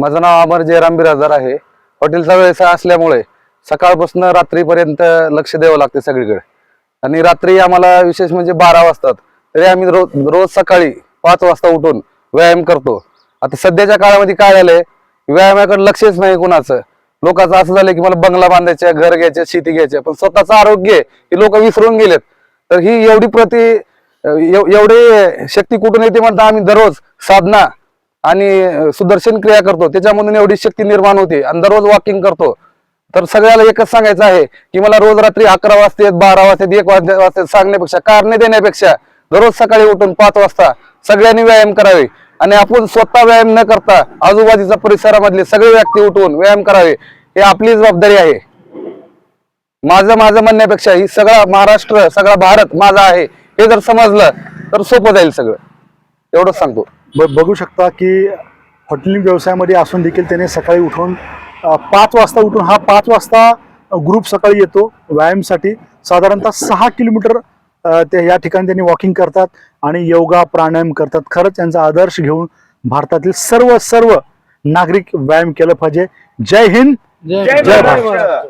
माझं नाव अमर जयराम बिराजदार आहे. हॉटेलचा व्यवसाय असल्यामुळे सकाळपासून रात्रीपर्यंत लक्ष द्यावं लागते सगळीकडे. आणि रात्री आम्हाला विशेष म्हणजे बारा वाजतात. तरी आम्ही रोज रोज सकाळी पाच वाजता उठून व्यायाम करतो. आता सध्याच्या काळामध्ये काय झालंय? व्यायामाकडे लक्षच नाही कुणाचं. लोकांचं असं झालं की मला बंगला बांधायचं घर घ्यायचं शेती घ्यायचं. पण स्वतःचं आरोग्य हे लोक विसरून गेलेत. तर ही एवढी प्रति एवढी शक्ती कुठून येते म्हणता आम्ही दररोज साधना आणि सुदर्शन क्रिया करतो. त्याच्यामधून एवढी शक्ती निर्माण होते आणि दररोज वॉकिंग करतो. तर सगळ्याला एकच सांगायचं आहे की मला रोज रात्री अकरा वाजते बारा वाजते एक वाजता वाजते सांगण्यापेक्षा कारणे देण्यापेक्षा दररोज सकाळी उठून पाच वाजता सगळ्यांनी व्यायाम करावे. आणि आपण स्वतः व्यायाम न करता आजूबाजूच्या परिसरामधले सगळे व्यक्ती उठवून व्यायाम करावे हे आपली जबाबदारी आहे. माझं माझं म्हणण्यापेक्षा ही सगळा महाराष्ट्र सगळा भारत माझा आहे हे जर समजलं तर सोपं जाईल सगळं. एवढंच सांगतो. ब- बघू शकता की हॉटेलिंग व्यवसायामध्ये असून देखील त्याने सकाळी उठून पाच वाजता उठून हा पाच वाजता ग्रुप सकाळी येतो व्यायामसाठी. साधारणतः सहा किलोमीटर ते या ठिकाणी त्यांनी वॉकिंग करतात आणि योगा प्राणायाम करतात. खरंच यांचा आदर्श घेऊन भारतातील सर्व सर्व नागरिक व्यायाम केलं पाहिजे. जय हिंद. जय भारत